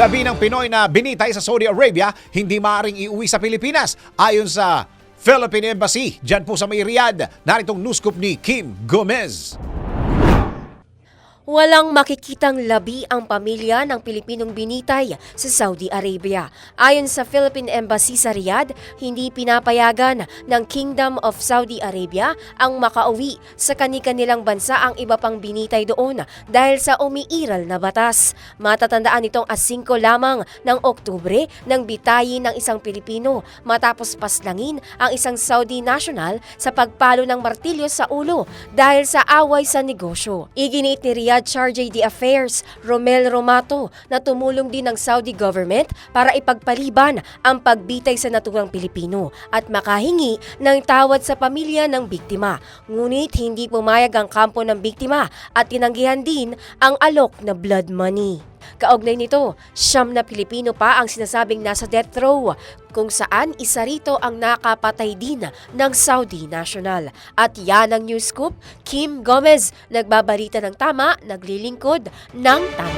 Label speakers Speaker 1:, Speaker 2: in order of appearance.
Speaker 1: Labi ng Pinoy na binitay sa Saudi Arabia, hindi maaaring iuwi sa Pilipinas. Ayon sa Philippine Embassy, dyan po sa may Riyadh, naritong news scoop ni Kim Gomez.
Speaker 2: Walang makikitang labi ang pamilya ng Pilipinong binitay sa Saudi Arabia. Ayon sa Philippine Embassy sa Riyadh, hindi pinapayagan ng Kingdom of Saudi Arabia ang makauwi sa kani-kanilang bansa ang iba pang binitay doon dahil sa umiiral na batas. Matatandaan itong asingko lamang ng Oktubre nang bitayin ng isang Pilipino matapos paslangin ang isang Saudi national sa pagpalo ng martilyo sa ulo dahil sa away sa negosyo. Iginiit ni Riyadh Charge de Affairs Romel Romato na tumulong din ng Saudi government para ipagpaliban ang pagbitay sa naturang Pilipino at makahingi ng tawad sa pamilya ng biktima. Ngunit hindi pumayag ang kampo ng biktima at tinanggihan din ang alok na blood money. Kaugnay nito, siyam na Pilipino pa ang sinasabing nasa death row kung saan isa rito ang nakapatay din ng Saudi national. At yan ang news scoop, Kim Gomez, nagbabalita ng tama, naglilingkod ng tama.